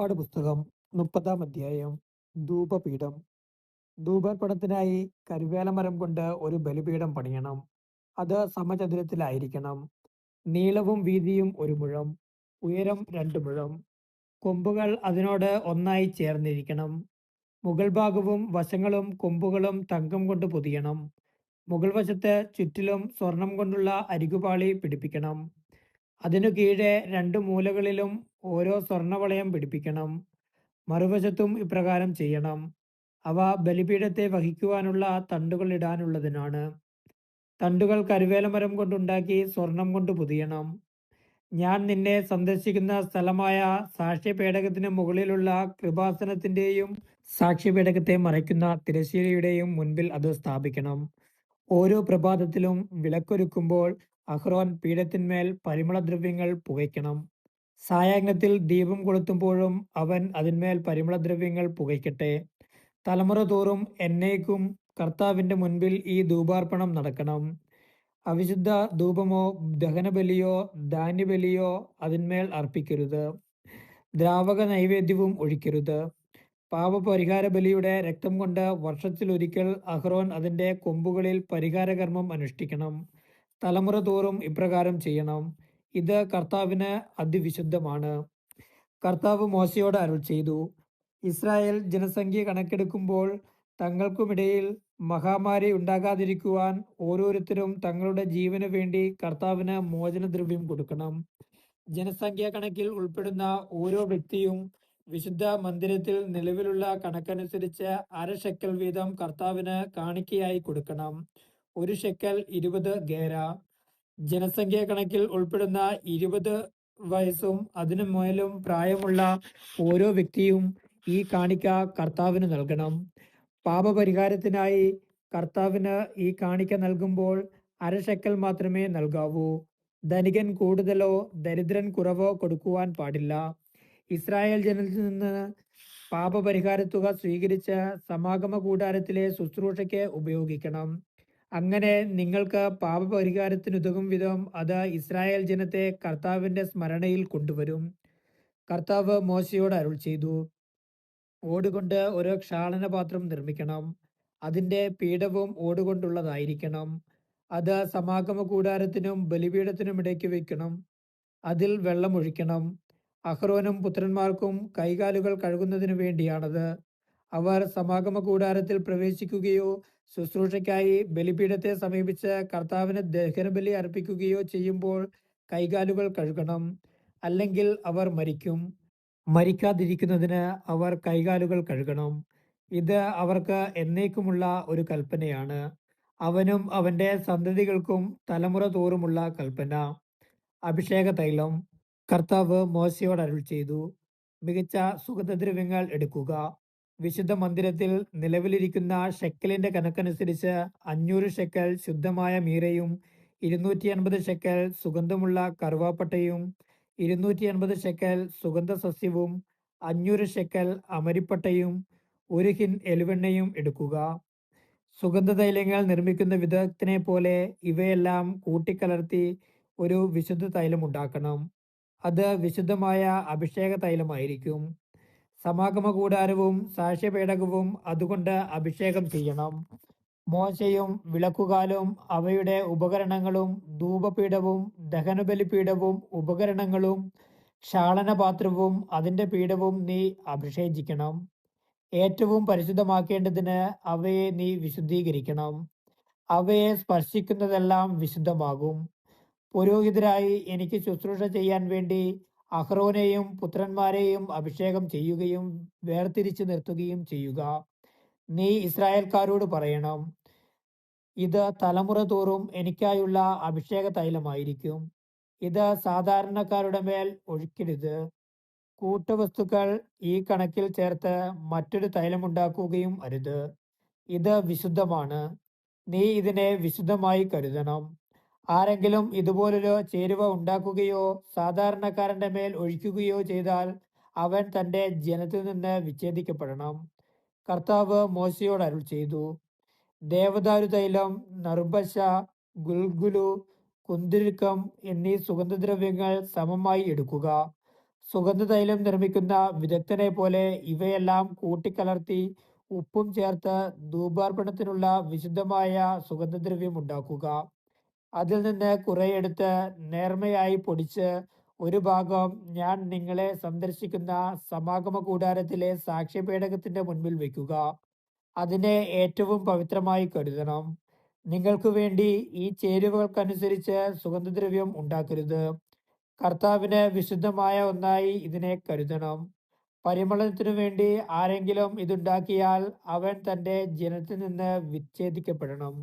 പുറപ്പാട് പുസ്തകം മുപ്പതാം അധ്യായം ധൂപപീഠം. ധൂപർപ്പണത്തിനായി കരുവേലമരം കൊണ്ട് ഒരു ബലിപീഠം പണിയണം. അത് സമചതുരത്തിലായിരിക്കണം. നീളവും വീതിയും ഒരു മുഴം ഉയരം രണ്ട് മുഴം. കൊമ്പുകൾ അതിനോട് ഒന്നായി ചേർന്നിരിക്കണം. മുകൾ ഭാഗവും വശങ്ങളും കൊമ്പുകളും തങ്കം കൊണ്ട് പൊതിയണം. മുകൾ വശത്ത് ചുറ്റിലും സ്വർണം കൊണ്ടുള്ള അരികുപാളി പിടിപ്പിക്കണം. അതിനു കീഴെ രണ്ട് മൂലകളിലും ഓരോ സ്വർണവളയം പിടിപ്പിക്കണം. മറുവശത്തും ഇപ്രകാരം ചെയ്യണം. അവ ബലിപീഠത്തെ വഹിക്കുവാനുള്ള തണ്ടുകൾ ഇടാനുള്ളതിനാണ്. തണ്ടുകൾ കരുവേലമരം കൊണ്ടുണ്ടാക്കി സ്വർണം കൊണ്ട് പുതിയണം. ഞാൻ നിന്നെ സന്ദർശിക്കുന്ന സ്ഥലമായ സാക്ഷ്യപേടകത്തിന് മുകളിലുള്ള കൃപാസനത്തിന്റെയും സാക്ഷ്യപേടകത്തെ മറയ്ക്കുന്ന തിരശ്ശീലയുടെയും മുൻപിൽ അത് സ്ഥാപിക്കണം. ഓരോ പ്രഭാതത്തിലും വിളക്കൊരുക്കുമ്പോൾ അഹ്റോൻ പീഠത്തിന്മേൽ പരിമളദ്രവ്യങ്ങൾ പുകയ്ക്കണം. സായാഹ്നത്തിൽ ദീപം കൊളുത്തുമ്പോഴും അവൻ അതിന്മേൽ പരിമളദ്രവ്യങ്ങൾ പുകയ്ക്കട്ടെ. തലമുറ തോറും എന്നേക്കും കർത്താവിന്റെ മുൻപിൽ ഈ ധൂപാർപ്പണം നടക്കണം. അവിശുദ്ധ ധൂപമോ ദഹനബലിയോ ധാന്യബലിയോ അതിന്മേൽ അർപ്പിക്കരുത്. ദ്രാവക നൈവേദ്യവും ഒഴിക്കരുത്. പാപപരിഹാര ബലിയുടെ രക്തം കൊണ്ട് വർഷത്തിലൊരിക്കൽ അഹ്റോൻ അതിന്റെ കൊമ്പുകളിൽ പരിഹാരകർമ്മം അനുഷ്ഠിക്കണം. തലമുറ തോറും ഇപ്രകാരം ചെയ്യണം. ഇത് കർത്താവിന് അതിവിശുദ്ധമാണ്. കർത്താവ് മോശയോട് അരുൾ ചെയ്തു. ഇസ്രായേൽ ജനസംഖ്യ കണക്കെടുക്കുമ്പോൾ തങ്ങൾക്കുമിടയിൽ മഹാമാരി ഉണ്ടാകാതിരിക്കുവാൻ ഓരോരുത്തരും തങ്ങളുടെ ജീവന് വേണ്ടി കർത്താവിന് മോചനദ്രവ്യം കൊടുക്കണം. ജനസംഖ്യ കണക്കിൽ ഉൾപ്പെടുന്ന ഓരോ വ്യക്തിയും വിശുദ്ധ മന്ദിരത്തിൽ നിലവിലുള്ള കണക്കനുസരിച്ച് അര ഷെക്കൽ വീതം കർത്താവിന് കാണിക്കയായി കൊടുക്കണം. ഒരു ഷെക്കൽ ഇരുപത് ഗേര. ജനസംഖ്യ കണക്കിൽ ഉൾപ്പെടുന്ന ഇരുപത് വയസ്സും അതിനു മേലും പ്രായമുള്ള ഓരോ വ്യക്തിയും ഈ കാണിക്ക കർത്താവിന് നൽകണം. പാപപരിഹാരത്തിനായി കർത്താവിന് ഈ കാണിക്ക നൽകുമ്പോൾ അരശക്കൽ മാത്രമേ നൽകാവൂ. ധനികൻ കൂടുതലോ ദരിദ്രൻ കുറവോ കൊടുക്കുവാൻ പാടില്ല. ഇസ്രായേൽ ജനത്തിൽ നിന്ന് പാപപരിഹാരത്തുക സ്വീകരിച്ച സമാഗമ കൂടാരത്തിലെ ശുശ്രൂഷയ്ക്ക് ഉപയോഗിക്കണം. അങ്ങനെ നിങ്ങൾക്ക് പാപപരിഹാരത്തിനുതകും വിധം അത് ഇസ്രായേൽ ജനത്തെ കർത്താവിന്റെ സ്മരണയിൽ കൊണ്ടുവരും. കർത്താവ് മോശയോട് അരുൾ ചെയ്തു. ഓടുകൊണ്ട് ഒരു ക്ഷാളന പാത്രം നിർമ്മിക്കണം. അതിന്റെ പീഠവും ഓടുകൊണ്ടുള്ളതായിരിക്കണം. അത് സമാഗമ കൂടാരത്തിനും ബലിപീഠത്തിനും ഇടയ്ക്ക് വയ്ക്കണം. അതിൽ വെള്ളം ഒഴിക്കണം. അഹ്റോനും പുത്രന്മാർക്കും കൈകാലുകൾ കഴുകുന്നതിനു വേണ്ടിയാണത്. അവർ സമാഗമ കൂടാരത്തിൽ പ്രവേശിക്കുകയോ ശുശ്രൂഷയ്ക്കായി ബലിപീഠത്തെ സമീപിച്ച് കർത്താവിന് ദഹനബലി അർപ്പിക്കുകയോ ചെയ്യുമ്പോൾ കൈകാലുകൾ കഴുകണം. അല്ലെങ്കിൽ അവർ മരിക്കും. മരിക്കാതിരിക്കുന്നതിന് അവർ കൈകാലുകൾ കഴുകണം. ഇത് അവർക്ക് എന്നേക്കുമുള്ള ഒരു കൽപ്പനയാണ്. അവനും അവന്റെ സന്തതികൾക്കും തലമുറ തോറുമുള്ള കൽപ്പന. അഭിഷേക തൈലം. കർത്താവ് മോശയോട് അരുൾ ചെയ്തു. മികച്ച സുഗന്ധദ്രവ്യങ്ങൾ എടുക്കുക. വിശുദ്ധ മന്ദിരത്തിൽ നിലവിലിരിക്കുന്ന ഷെക്കലിന്റെ കണക്കനുസരിച്ച് അഞ്ഞൂറ് ഷെക്കൽ ശുദ്ധമായ മീരയും ഇരുന്നൂറ്റി അൻപത് ഷെക്കൽ സുഗന്ധമുള്ള കറുവാപ്പട്ടയും ഇരുന്നൂറ്റി അൻപത് ഷെക്കൽ സുഗന്ധ സസ്യവും അഞ്ഞൂറ് ഷെക്കൽ അമരിപ്പട്ടയും ഒരു ഹിൻ എലുവെണ്ണയും എടുക്കുക. സുഗന്ധതൈലങ്ങൾ നിർമ്മിക്കുന്ന വിദഗ്ധനെ പോലെ ഇവയെല്ലാം കൂട്ടിക്കലർത്തി ഒരു വിശുദ്ധ തൈലം ഉണ്ടാക്കണം. അത് വിശുദ്ധമായ അഭിഷേക തൈലമായിരിക്കും സമാഗമ കൂടാരവും സാക്ഷ്യപേടകവും അതുകൊണ്ട് അഭിഷേകം ചെയ്യണം. മോശയും വിളക്കുകാലും അവയുടെ ഉപകരണങ്ങളും ധൂപപീഠവും ദഹനബലിപീഠവും ഉപകരണങ്ങളും ക്ഷാളനപാത്രവും അതിന്റെ പീഠവും നീ അഭിഷേചിക്കണം. ഏറ്റവും പരിശുദ്ധമാക്കേണ്ടതിന് അവയെ നീ വിശുദ്ധീകരിക്കണം. അവയെ സ്പർശിക്കുന്നതെല്ലാം വിശുദ്ധമാകും. പുരോഹിതരായി എനിക്ക് ശുശ്രൂഷ ചെയ്യാൻ വേണ്ടി അഹ്റോനെയും പുത്രന്മാരെയും അഭിഷേകം ചെയ്യുകയും വേർതിരിച്ചു നിർത്തുകയും ചെയ്യുക. നീ ഇസ്രായേൽക്കാരോട് പറയണം ഇത് തലമുറ തോറും എനിക്കായുള്ള അഭിഷേക തൈലമായിരിക്കും ഇത് സാധാരണക്കാരുടെ മേൽ ഒഴിക്കരുത് കൂട്ടുവസ്തുക്കൾ ഈ കണക്കിൽ ചേർത്ത് മറ്റൊരു തൈലമുണ്ടാക്കുകയും അരുത്. ഇത് വിശുദ്ധമാണ്. നീ ഇതിനെ വിശുദ്ധമായി കരുതണം. ആരെങ്കിലും ഇതുപോലൊരു ചേരുവ ഉണ്ടാക്കുകയോ സാധാരണക്കാരന്റെ മേൽ ഒഴിക്കുകയോ ചെയ്താൽ അവൻ തന്റെ ജനത്തിൽ നിന്ന് വിച്ഛേദിക്കപ്പെടണം. കർത്താവ് മോശയോട് അരുൾ ചെയ്തു. ദേവദാരു തൈലം നറുബശ ഗുൽഗുലു കുന്തിരുക്കം എന്നീ സുഗന്ധദ്രവ്യങ്ങൾ സമമായി എടുക്കുക. സുഗന്ധതൈലം നിർമ്മിക്കുന്ന വിദഗ്ധനെ പോലെ ഇവയെല്ലാം കൂട്ടിക്കലർത്തി ഉപ്പും ചേർത്ത് ധൂപാർപ്പണത്തിനുള്ള വിശുദ്ധമായ സുഗന്ധദ്രവ്യം ഉണ്ടാക്കുക. അതിൽ നിന്ന് കുറെയെടുത്ത് നേർമയായി പൊടിച്ച് ഒരു ഭാഗം ഞാൻ നിങ്ങളെ സന്ദർശിക്കുന്ന സമാഗമ കൂടാരത്തിലെ സാക്ഷ്യപേടകത്തിന്റെ മുൻപിൽ വെക്കുക അതിനെ ഏറ്റവും പവിത്രമായി കരുതണം. നിങ്ങൾക്ക് വേണ്ടി ഈ ചേരുവകൾക്കനുസരിച്ച് സുഗന്ധദ്രവ്യം ഉണ്ടാക്കരുത്. കർത്താവിന് വിശുദ്ധമായ ഒന്നായി ഇതിനെ കരുതണം. പരിമളത്തിനുവേണ്ടി ആരെങ്കിലും ഇതുണ്ടാക്കിയാൽ അവൻ തന്റെ ജനത്തിൽനിന്ന് വിച്ഛേദിക്കപ്പെടണം.